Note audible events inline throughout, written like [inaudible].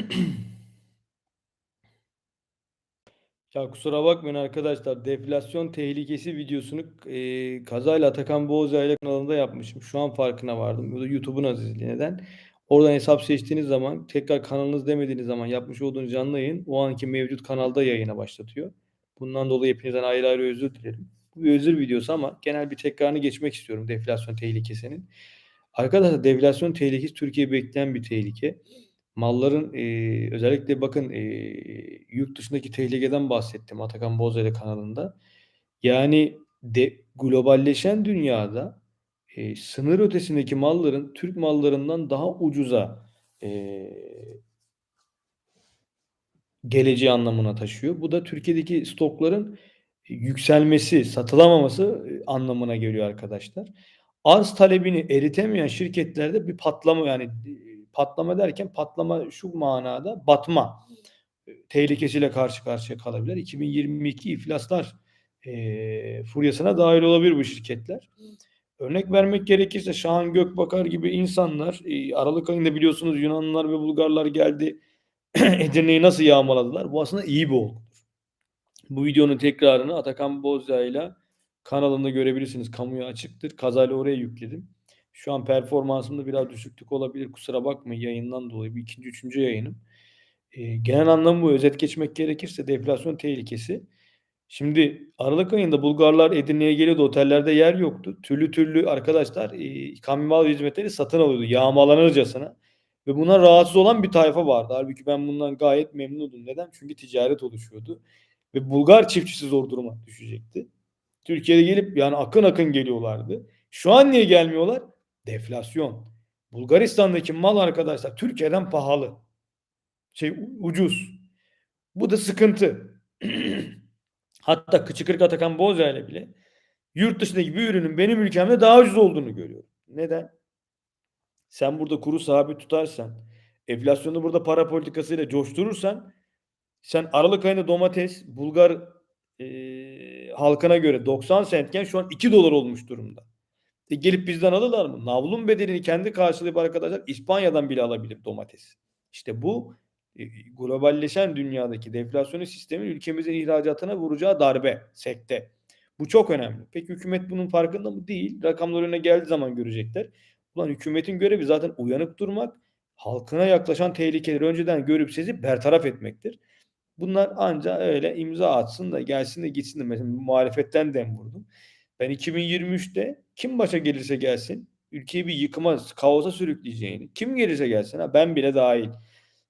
[clears throat] Ya kusura bakmayın arkadaşlar. Deflasyon tehlikesi videosunu eee, kazayla Atakan Boğazaylı kanalında yapmışım. Şu an farkına vardım. Bu da YouTube'un azizliği. Neden? Oradan hesap seçtiğiniz zaman, tekrar kanalınız demediğiniz zaman yapmış olduğunuz canlı yayın o anki mevcut kanalda yayına başlatıyor. Bundan dolayı hepinizden ayrı ayrı özür dilerim. Bu bir özür videosu ama genel bir tekrarını geçmek istiyorum deflasyon tehlikesinin. Arkadaşlar deflasyon tehlikesi Türkiye'yi bekleyen bir tehlike. Malların, eee, özellikle bakın, eee, yurt dışındaki tehlikeden bahsettim Atakan Bozer'e kanalında. Yani de globalleşen dünyada, eee, sınır ötesindeki malların Türk mallarından daha ucuza, eee geleceği anlamına taşıyor. Bu da Türkiye'deki stokların yükselmesi, satılamaması, anlamına geliyor arkadaşlar. Arz talebini eritemeyen şirketlerde bir patlama yani, patlama derken patlama şu manada batma, eee, tehlikesiyle karşı karşıya kalabilir. 2022 iflaslar, eee, furyasına dâhil olabilir bu şirketler. Örnek vermek gerekirse Şahan Gökbakar gibi insanlar, eee, aralık ayında biliyorsunuz Yunanlılar ve Bulgarlar geldi, [clears throat] Edirne'yi nasıl yağmaladılar? Bu aslında iyi bir olgudur. Bu videonun tekrarını Atakan Bozya'yla kanalında görebilirsiniz. Kamuya açıktır. Kazayla oraya yükledim. Şu an performansımda biraz düşüklük olabilir. Kusura bakmayın yayından dolayı. Bu 2. 3. yayınım. Eee, genel anlamı bu. Özet geçmek gerekirse deflasyon tehlikesi. Şimdi aralık ayında Bulgarlar Edirne'ye geliyordu. Otellerde yer yoktu. Türlü türlü arkadaşlar, eee, kamyon hizmetleri satın alıyordu yağmalanırcasına ve buna rahatsız olan bir tayfa vardı. Hâlbuki ben bundan gayet memnundum. Neden? Çünkü ticaret oluşuyordu ve Bulgar çiftçisi zor duruma düşecekti. Türkiye'ye gelip yani akın akın geliyorlardı. Şu an niye gelmiyorlar? Deflasyon. Bulgaristan'daki mal arkadaşlar Türkiye'den pahalı. Şey ucuz. Bu da sıkıntı. [clears throat] Hatta Kıçı Atakan Bozya'yla bile yurt dışındaki bir ürünün benim ülkemde daha ucuz olduğunu görüyorum. Neden? Sen burada kuru sabit tutarsan, enflasyonu burada para politikasıyla coşturursan sen aralık ayında domates Bulgar, eee, halkına göre 90 centken şu an $2 olmuş durumda. E, gelip bizden alırlar mı? Navlun bedelini kendi karşılayıp arkadaşlar İspanya'dan bile alabilir domates. İşte bu, eee, globalleşen dünyadaki deflasyonist sistemin ülkemizin ihracatına vuracağı darbe, sekte. Bu çok önemli. Peki hükümet bunun farkında mı? Değil. Rakamlar önüne geldiği zaman görecekler. Ulan hükümetin görevi zaten uyanık durmak, halkına yaklaşan tehlikeleri önceden görüp sezip bertaraf etmektir. Bunlar anca öyle imza atsın da gelsin de gitsin de mesela muhalefetten dem vurdum. Ben 2023'te kim başa gelirse gelsin ülkeyi bir yıkıma, kaosa sürükleyeceğini, kim gelirse gelsin ha ben bile dahil,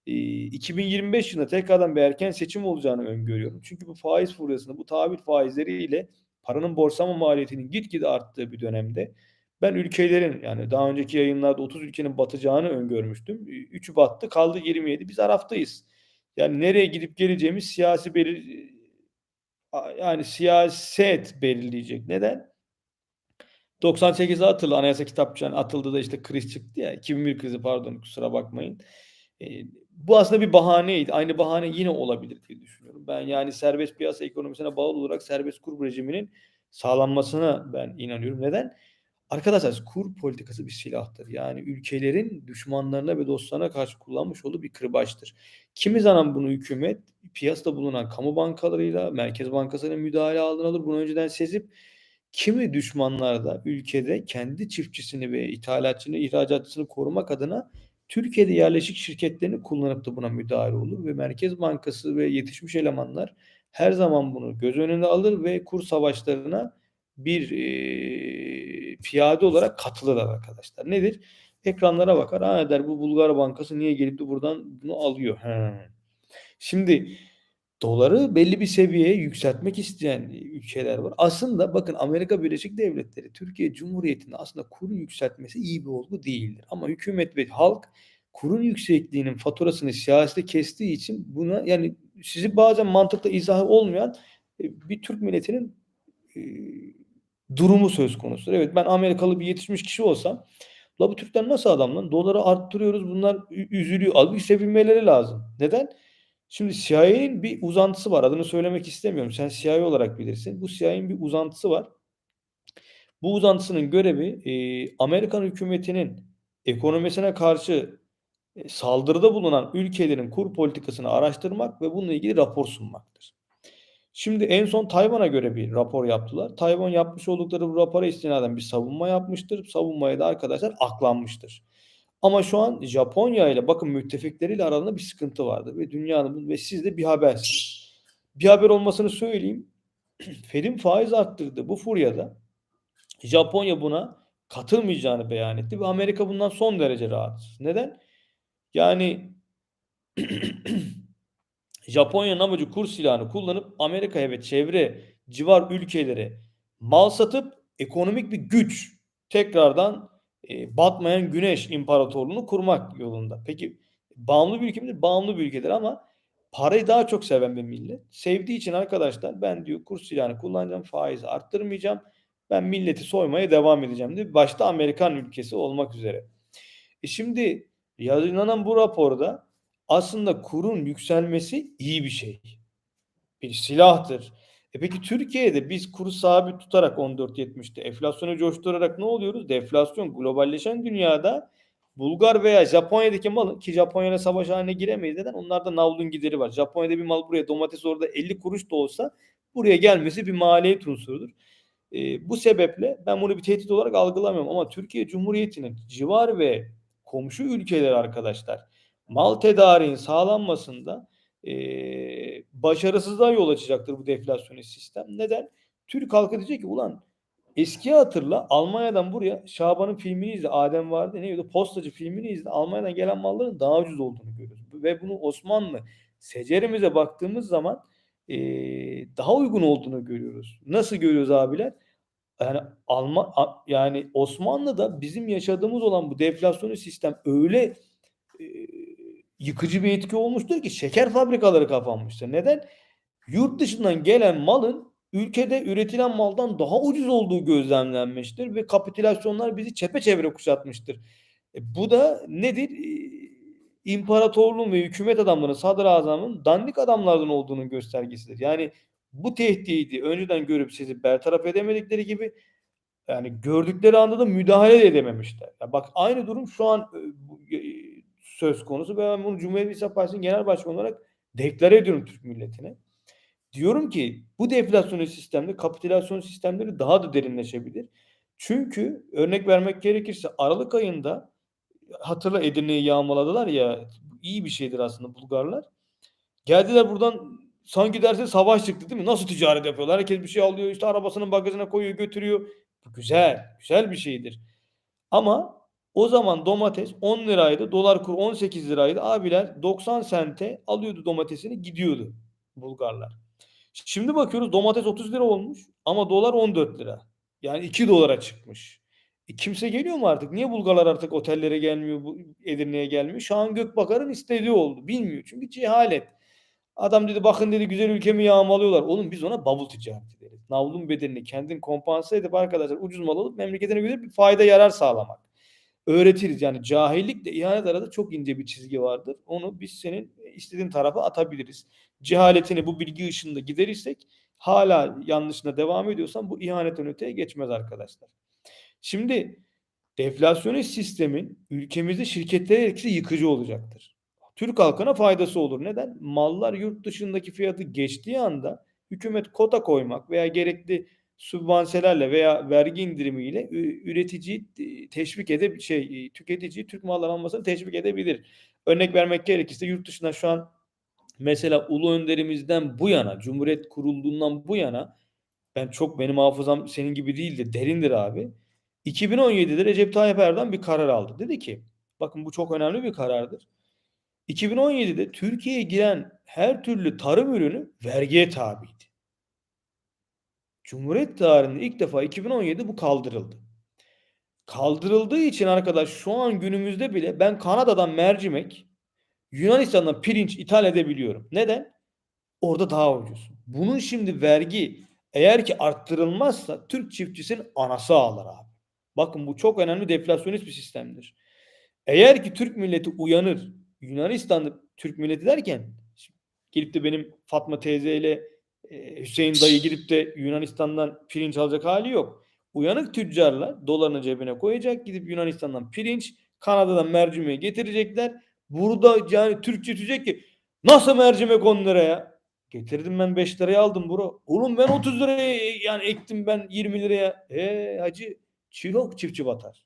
eee, 2025 yılında tekrardan bir erken seçim olacağını öngörüyorum. Çünkü bu faiz furyasında, bu tahvil faizleriyle paranın borsalama maliyetinin gitgide arttığı bir dönemde ben ülkelerin yani daha önceki yayınlarda 30 ülkenin batacağını öngörmüştüm. Eee, 3'ü battı, kaldı 27. Biz Araf'tayız. Yani nereye gidip geleceğimiz siyasi belir yani siyaset belirleyecek. Neden? 98'de atıldı anayasa kitapçığı atıldı da işte kriz çıktı ya 2001 krizi pardon kusura bakmayın. Eee, bu aslında bir bahaneydi. Aynı bahane yine olabilir diye düşünüyorum. Ben yani serbest piyasa ekonomisine bağlı olarak serbest kur rejiminin sağlanmasına ben inanıyorum. Neden? Arkadaşlar kur politikası bir silahtır. Yani ülkelerin düşmanlarına ve dostlarına karşı kullanmış olduğu bir kırbaçtır. Kimi zaman bunu hükümet piyasada bulunan kamu bankalarıyla, Merkez Bankası'nın müdahale altına alır. Bunu önceden sezip kimi düşmanlar da ülkede kendi çiftçisini ve ithalatçını, ihracatçısını korumak adına Türkiye'de yerleşik şirketlerini kullanıp da buna müdahale olur ve Merkez Bankası ve yetişmiş elemanlar her zaman bunu göz önüne alır ve kur savaşlarına bir, eee, piyade olarak katılırlar arkadaşlar. Nedir? Ekranlara bakar. "A!" der, "Bu Bulgar bankası niye gelip de buradan bunu alıyor?" He. Şimdi doları belli bir seviyeye yükseltmek isteyen ülkeler var. Aslında bakın Amerika Birleşik Devletleri, Türkiye Cumhuriyeti'nin aslında kuru yükseltmesi iyi bir olgu değildir. Ama hükümet ve halk kurun yüksekliğinin faturasını siyasete kestiği için buna yani sizi bazen mantıkla izahı olmayan, bir Türk milletinin, durumu söz konusudur. Evet, ben Amerikalı bir yetişmiş kişi olsam, "La bu Türkler nasıl adam lan? Doları arttırıyoruz, bunlar üzülüyor." Hâlbuki sevinmeleri lazım. Neden? Şimdi CIA'nin bir uzantısı var. Adını söylemek istemiyorum. Sen CIA olarak bilirsin. Bu CIA'nin bir uzantısı var. Bu uzantısının görevi, eee, Amerikan hükümetinin ekonomisine karşı eee, saldırıda bulunan ülkelerin kur politikasını araştırmak ve bununla ilgili rapor sunmaktır. Şimdi en son Tayvan'a göre bir rapor yaptılar. Tayvan yapmış oldukları bu rapora istinaden bir savunma yapmıştır. Savunmaya da arkadaşlar aklanmıştır. Ama şu an Japonya ile bakın müttefikleriyle aralarında bir sıkıntı vardı ve dünyanın ve siz de bir habersiniz. Bir haber olmasını söyleyeyim. [clears throat] Fed'in faiz arttırdığı bu furyada Japonya buna katılmayacağını beyan etti ve Amerika bundan son derece rahatsız. Neden? Yani [clears throat] Japonya'nın amacı kur silahını kullanıp Amerika'ya ve çevre civar ülkelere mal satıp ekonomik bir güç tekrardan e, batmayan güneş imparatorluğunu kurmak yolunda. Peki bağımlı bir ülke midir? Bağımlı bir ülkedir ama parayı daha çok seven bir millet. Sevdiği için arkadaşlar ben diyor kur silahını kullanacağım, faizi arttırmayacağım. Ben milleti soymaya devam edeceğim diye. Başta Amerikan ülkesi olmak üzere. E şimdi yayınlanan bu raporda aslında kurun yükselmesi iyi bir şey. Bir silahtır. E peki Türkiye'de biz kuru sabit tutarak 14.70'te enflasyonu coşturarak ne oluyoruz? Deflasyon globalleşen dünyada Bulgar veya Japonya'daki malın ki Japonya'yla savaş haline giremeyiz neden? Onlarda navlun gideri var. Japonya'da bir mal buraya domates orada 50 kuruş da olsa buraya gelmesi bir maliyet unsurudur. E, bu sebeple ben bunu bir tehdit olarak algılamıyorum ama Türkiye Cumhuriyeti'nin civar ve komşu ülkeler arkadaşlar mal tedariğin sağlanmasında e, başarısızlığa yol açacaktır bu deflasyonist sistem. Neden? Türk halkı diyecek ki ulan eski hatırla Almanya'dan buraya Şaban'ın filmini izle. Adem vardı neydi? Postacı filmini izle. Almanya'dan gelen malların daha ucuz olduğunu görüyoruz. Ve bunu Osmanlı secerimize baktığımız zaman e, daha uygun olduğunu görüyoruz. Nasıl görüyoruz abiler? Yani Alman yani Osmanlı'da bizim yaşadığımız olan bu deflasyonist sistem öyle e, yıkıcı bir etki olmuştur ki şeker fabrikaları kapanmıştır. Neden? Yurt dışından gelen malın ülkede üretilen maldan daha ucuz olduğu gözlemlenmiştir ve kapitülasyonlar bizi çepeçevre kuşatmıştır. E, bu da nedir? E, imparatorluğun ve hükümet adamlarının, sadrazamın dandik adamlardan olduğunun göstergesidir. Yani bu tehdidi önceden görüp sizi bertaraf edemedikleri gibi yani gördükleri anda da müdahale edememişler. Ya bak aynı durum şu an e, söz konusu ben bunu Cumhuriyet İslam Partisi'nin genel başkanı olarak deklare ediyorum Türk milletine. Diyorum ki bu deflasyon sistemde kapitülasyon sistemleri daha da derinleşebilir. Çünkü örnek vermek gerekirse Aralık ayında hatırla Edirne'yi yağmaladılar ya iyi bir şeydir aslında Bulgarlar. Geldiler buradan sanki derse savaş çıktı değil mi? Nasıl ticaret yapıyorlar? Herkes bir şey alıyor işte arabasının bagajına koyuyor götürüyor. Bu güzel. Güzel bir şeydir. Ama o zaman domates 10 liraydı. Dolar kur 18 liraydı. Abiler 90 sente alıyordu domatesini gidiyordu Bulgarlar. Şimdi bakıyoruz domates 30 lira olmuş ama dolar 14 lira. Yani 2 dolara çıkmış. E kimse geliyor mu artık? Niye Bulgarlar artık otellere gelmiyor, Edirne'ye gelmiyor? Şahan Gökbakar'ın istediği oldu. Bilmiyor. Çünkü cehalet. Adam dedi bakın dedi güzel ülkemi yağmalıyorlar. Oğlum biz ona bavul ticareti deriz. Navlun bedelini kendin kompanse edip arkadaşlar ucuz mal alıp memleketine göre bir fayda yarar sağlamak. Öğretiriz. Yani cahillikle ihanet arada çok ince bir çizgi vardır. Onu biz senin istediğin tarafa atabiliriz. Cehaletini bu bilgi ışığında giderirsek hala yanlışına devam ediyorsan bu ihanetten öteye geçmez arkadaşlar. Şimdi deflasyonist sistemin ülkemizde şirketlere etkisi yıkıcı olacaktır. Türk halkına faydası olur. Neden? Mallar yurt dışındaki fiyatı geçtiği anda hükümet kota koymak veya gerekli sübvanselerle veya vergi indirimiyle üreticiyi teşvik edip şey tüketiciyi Türk malları almasını teşvik edebilir. Örnek vermek gerekirse yurt dışında şu an mesela Ulu Önderimizden bu yana, Cumhuriyet kurulduğundan bu yana ben çok benim hafızam senin gibi değildi, derindir abi. 2017'de Recep Tayyip Erdoğan bir karar aldı. Dedi ki bakın bu çok önemli bir karardır. 2017'de Türkiye'ye giren her türlü tarım ürünü vergiye tabiydi. Cumhuriyet tarihinde ilk defa 2017'de bu kaldırıldı. Kaldırıldığı için arkadaş şu an günümüzde bile ben Kanada'dan mercimek, Yunanistan'dan pirinç ithal edebiliyorum. Neden? Orada daha ucuz. Bunun şimdi vergi eğer ki arttırılmazsa Türk çiftçisinin anası ağlar abi. Bakın bu çok önemli deflasyonist bir sistemdir. Eğer ki Türk milleti uyanır, Yunanistan'da Türk milleti derken gelip de benim Fatma teyzeyle Hüseyin dayı gidip de Yunanistan'dan pirinç alacak hali yok. Uyanık tüccarlar dolarını cebine koyacak. Gidip Yunanistan'dan pirinç, Kanada'dan mercimeği getirecekler. Burada yani Türkçe diyecek ki nasıl mercimek 10 liraya? Getirdim ben 5 liraya aldım bro. Oğlum ben 30 liraya yani ektim ben 20 liraya. E hacı çok çiftçi batar.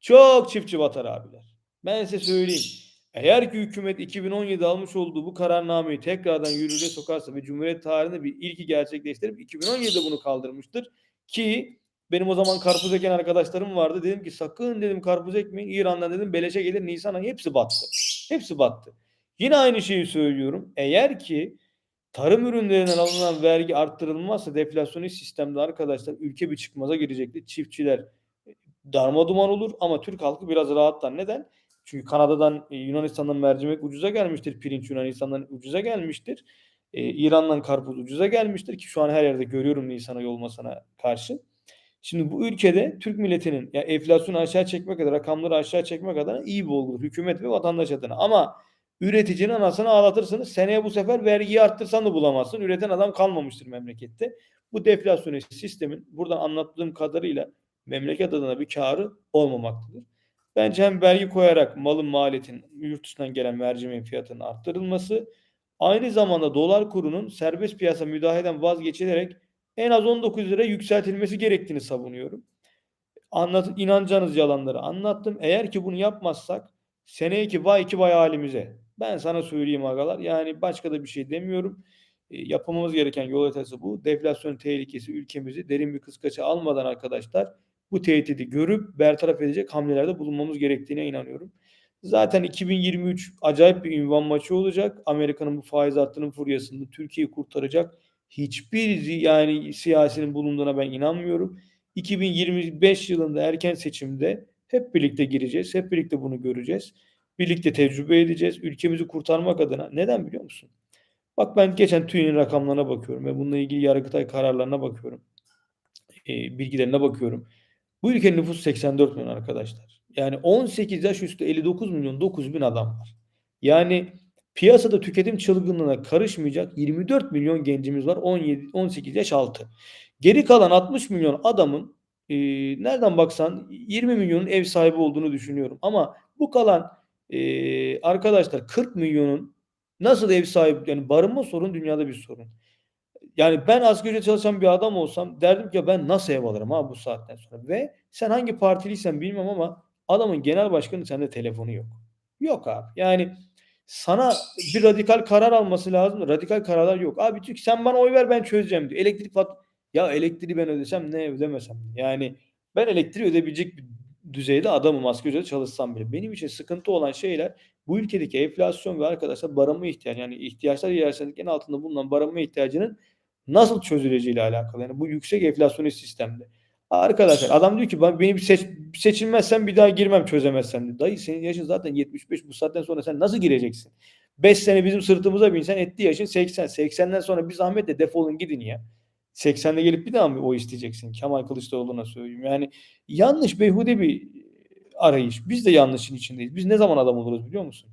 Çok çiftçi batar abiler. Ben size söyleyeyim. Eğer ki hükümet 2017 almış olduğu bu kararnameyi tekrardan yürürlüğe sokarsa ve Cumhuriyet tarihinde bir ilki gerçekleştirip 2017'de bunu kaldırmıştır. Ki benim o zaman karpuz eken arkadaşlarım vardı. Dedim ki sakın dedim karpuz ekmeyin. İran'dan dedim beleşe gelir Nisan ayı hepsi battı. Hepsi battı. Yine aynı şeyi söylüyorum. Eğer ki tarım ürünlerinden alınan vergi arttırılmazsa deflasyonist sistemde arkadaşlar ülke bir çıkmaza girecektir. Çiftçiler darma duman olur ama Türk halkı biraz rahatlar. Neden? Çünkü Kanada'dan, e, Yunanistan'dan mercimek ucuza gelmiştir. Pirinç Yunanistan'dan ucuza gelmiştir. Ee, İran'dan karpuz ucuza gelmiştir ki şu an her yerde görüyorum Nisan ayı olmasına karşı. Şimdi bu ülkede Türk milletinin ya enflasyonu aşağı çekmek adına, rakamları aşağı çekmek adına iyi bir olgudur. Hükümet ve vatandaş adına. Ama üreticinin anasını ağlatırsınız. Seneye bu sefer vergiyi arttırsan da bulamazsın. Üreten adam kalmamıştır memlekette. Bu deflasyonist sistemin buradan anlattığım kadarıyla memleket adına bir karı olmamaktadır. Bence hem vergi koyarak malın maliyetin yurt dışından gelen mercimeğin fiyatının arttırılması aynı zamanda dolar kurunun serbest piyasa müdahaleden vazgeçilerek en az 19 lira yükseltilmesi gerektiğini savunuyorum. Anlat, inanacağınız yalanları anlattım. Eğer ki bunu yapmazsak seneye ki vay ki vay halimize. Ben sana söyleyeyim agalar. Yani başka da bir şey demiyorum. E, yapmamız gereken yol haritası bu. Deflasyon tehlikesi ülkemizi derin bir kıskaça almadan arkadaşlar bu tehdidi görüp bertaraf edecek hamlelerde bulunmamız gerektiğine inanıyorum. Zaten 2023 acayip bir ünvan maçı olacak. Amerika'nın bu faiz hattının furyasında Türkiye'yi kurtaracak hiçbir yani siyasinin bulunduğuna ben inanmıyorum. 2025 yılında erken seçimde hep birlikte gireceğiz. Hep birlikte bunu göreceğiz. Birlikte tecrübe edeceğiz. Ülkemizi kurtarmak adına. Neden biliyor musun? Bak ben geçen TÜİ'nin rakamlarına bakıyorum ve bununla ilgili Yargıtay kararlarına bakıyorum. E, bilgilerine bakıyorum. Bu ülkenin nüfusu 84 milyon arkadaşlar. Yani 18 yaş üstü 59 milyon 9 bin adam var. Yani piyasada tüketim çılgınlığına karışmayacak 24 milyon gencimiz var 17 18 yaş altı. Geri kalan 60 milyon adamın e, nereden baksan 20 milyonun ev sahibi olduğunu düşünüyorum. Ama bu kalan e, arkadaşlar 40 milyonun nasıl ev sahibi yani barınma sorun dünyada bir sorun. Yani ben asgari ücret çalışan bir adam olsam derdim ki ben nasıl ev alırım ha bu saatten sonra ve sen hangi partiliysen bilmem ama adamın genel başkanı sende telefonu yok. Yok abi. Yani sana bir radikal karar alması lazım. Radikal kararlar yok. Abi çünkü sen bana oy ver ben çözeceğim diyor. Elektrik fat ya elektriği ben ödesem ne ödemesem. Yani ben elektriği ödeyebilecek bir düzeyde adamım asgari ücretle çalışsam bile. Benim için sıkıntı olan şeyler bu ülkedeki enflasyon ve arkadaşlar barınma ihtiyacı yani ihtiyaçlar hiyerarşisinin en altında bulunan barınma ihtiyacının nasıl çözüleceğiyle alakalı. Yani bu yüksek enflasyonist sistemde. Arkadaşlar adam diyor ki ben beni seç, seçilmezsen bir daha girmem çözemezsen. Diyor. Dayı senin yaşın zaten 75 bu saatten sonra sen nasıl gireceksin? 5 sene bizim sırtımıza binsen etti yaşın 80. 80'den sonra bir zahmetle defolun gidin ya. 80'de gelip bir daha mı o isteyeceksin? Kemal Kılıçdaroğlu'na söyleyeyim. Yani yanlış beyhude bir arayış. Biz de yanlışın içindeyiz. Biz ne zaman adam oluruz biliyor musun?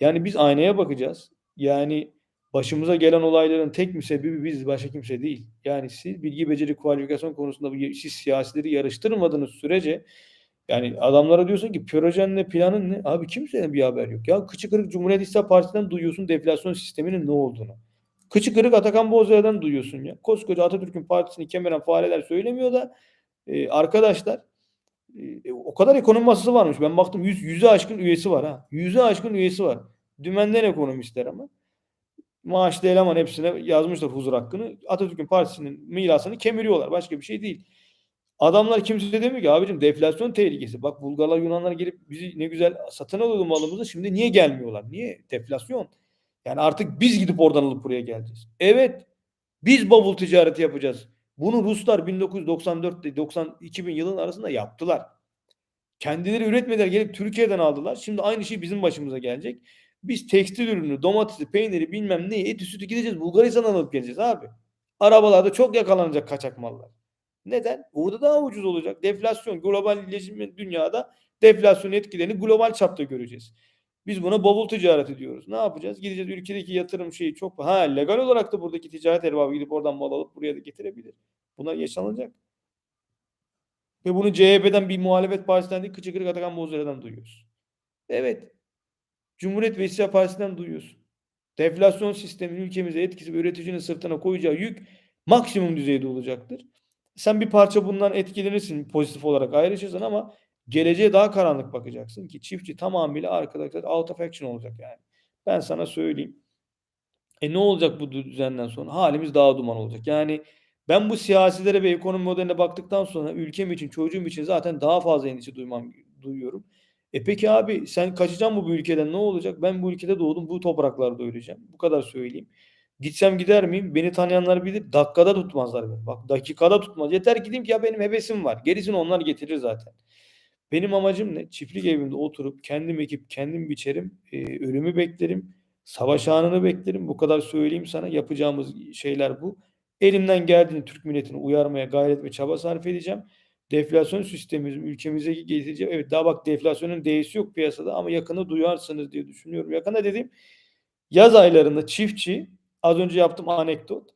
Yani biz aynaya bakacağız. Yani başımıza gelen olayların tek müsebbibi biz başka kimse değil. Yani siz bilgi beceri kualifikasyon konusunda siz siyasileri yarıştırmadığınız sürece yani adamlara diyorsun ki projen ne planın ne? Abi kimsenin bir haber yok. Ya kıçı kırık Cumhuriyet İslam Partisi'nden duyuyorsun deflasyon sisteminin ne olduğunu. Kıçı kırık Atakan Bozya'dan duyuyorsun ya. Koskoca Atatürk'ün partisini kemeren fareler söylemiyor da e, arkadaşlar e, o kadar ekonomi masası varmış. Ben baktım yüz, yüze aşkın üyesi var ha. Yüze aşkın üyesi var. Dümenden ekonomistler ama maaşlı eleman hepsine yazmışlar huzur hakkını. Atatürk'ün partisinin mirasını kemiriyorlar. Başka bir şey değil. Adamlar kimse demiyor ki abicim deflasyon tehlikesi. Bak Bulgarlar Yunanlar gelip bizi ne güzel satın alıyordu malımızı. Şimdi niye gelmiyorlar? Niye? Deflasyon. Yani artık biz gidip oradan alıp buraya geleceğiz. Evet. Biz bavul ticareti yapacağız. Bunu Ruslar 1994 90 2000 yılın arasında yaptılar. Kendileri üretmediler gelip Türkiye'den aldılar. Şimdi aynı şey bizim başımıza gelecek. Biz tekstil ürünü, domatesi, peyniri bilmem neyi, eti sütü gideceğiz Bulgaristan'dan alıp geleceğiz abi. Arabalarda çok yakalanacak kaçak mallar. Neden? Orada daha ucuz olacak. Deflasyon, globalleşme dünyada deflasyon etkilerini global çapta göreceğiz. Biz buna bavul ticareti diyoruz. Ne yapacağız? Gideceğiz ülkedeki yatırım şeyi çok ha legal olarak da buradaki ticaret erbabı gidip oradan mal alıp buraya da getirebilir. Bunlar yaşanacak. Ve bunu CHP'den bir muhalefet partisinden değil Kıçı Kırık Atakan Bozera'dan duyuyoruz. Evet Cumhuriyet ve İstiklal Partisi'nden duyuyorsun. Deflasyon sisteminin ülkemize etkisi ve üreticinin sırtına koyacağı yük maksimum düzeyde olacaktır. Sen bir parça bundan etkilenirsin pozitif olarak ayrışırsın ama geleceğe daha karanlık bakacaksın ki çiftçi tamamıyla arkadaşlar out of action olacak yani. Ben sana söyleyeyim. E ne olacak bu düzenden sonra? Halimiz daha duman olacak. Yani ben bu siyasilere ve ekonomi modeline baktıktan sonra ülkem için, çocuğum için zaten daha fazla endişe duymam duyuyorum. E peki abi sen kaçacaksın mı bu ülkeden ne olacak? Ben bu ülkede doğdum, bu topraklarda öleceğim. Bu kadar söyleyeyim. Gitsem gider miyim? Beni tanıyanlar bilir. Dakikada tutmazlar beni. Bak dakikada tutmaz. Yeter ki diyeyim ki ya benim hevesim var. Gerisini onlar getirir zaten. Benim amacım ne? Çiftlik evimde oturup kendim ekip kendim biçerim. Eee, ölümü beklerim. Savaş anını beklerim. Bu kadar söyleyeyim sana. Yapacağımız şeyler bu. Elimden geldiğince Türk milletini uyarmaya gayret ve çaba sarf edeceğim. Deflasyon sistemimizi ülkemize getireceğim. Evet daha bak deflasyonun D'si yok piyasada ama yakında duyarsınız diye düşünüyorum. Yakında dediğim yaz aylarında çiftçi az önce yaptığım anekdot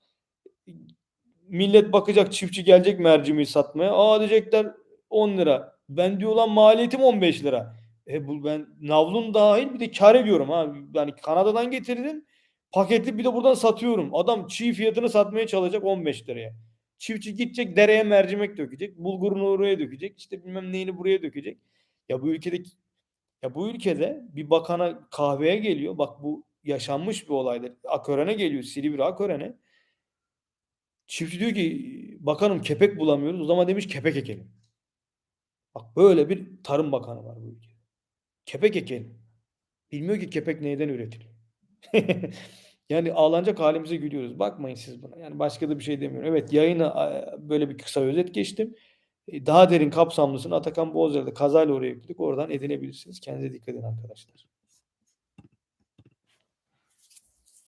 millet bakacak çiftçi gelecek mercimeği satmaya. Aa diyecekler 10 lira. Ben diyor lan maliyetim 15 lira. E bu ben navlun dahil bir de kar ediyorum ha. Yani Kanada'dan getirdim. Paketli bir de buradan satıyorum. Adam çiğ fiyatını satmaya çalışacak 15 liraya. Çiftçi gidecek dereye mercimek dökecek. Bulgurunu oraya dökecek. işte bilmem neyini buraya dökecek. Ya bu ülkede ya bu ülkede bir bakana kahveye geliyor. Bak bu yaşanmış bir olaydır. Akören'e geliyor. Silivri Akören'e. Çiftçi diyor ki bakanım kepek bulamıyoruz. O zaman demiş kepek ekelim. Bak böyle bir tarım bakanı var bu ülkede. Kepek ekelim. Bilmiyor ki kepek neyden üretiliyor. [laughs] yani ağlanacak halimize gülüyoruz. Bakmayın siz buna. Yani başka da bir şey demiyorum. Evet yayını böyle bir kısa özet geçtim. Daha derin kapsamlısını Atakan Bozya'da kazayla oraya ekledik. Oradan edinebilirsiniz. Kendinize dikkat edin arkadaşlar.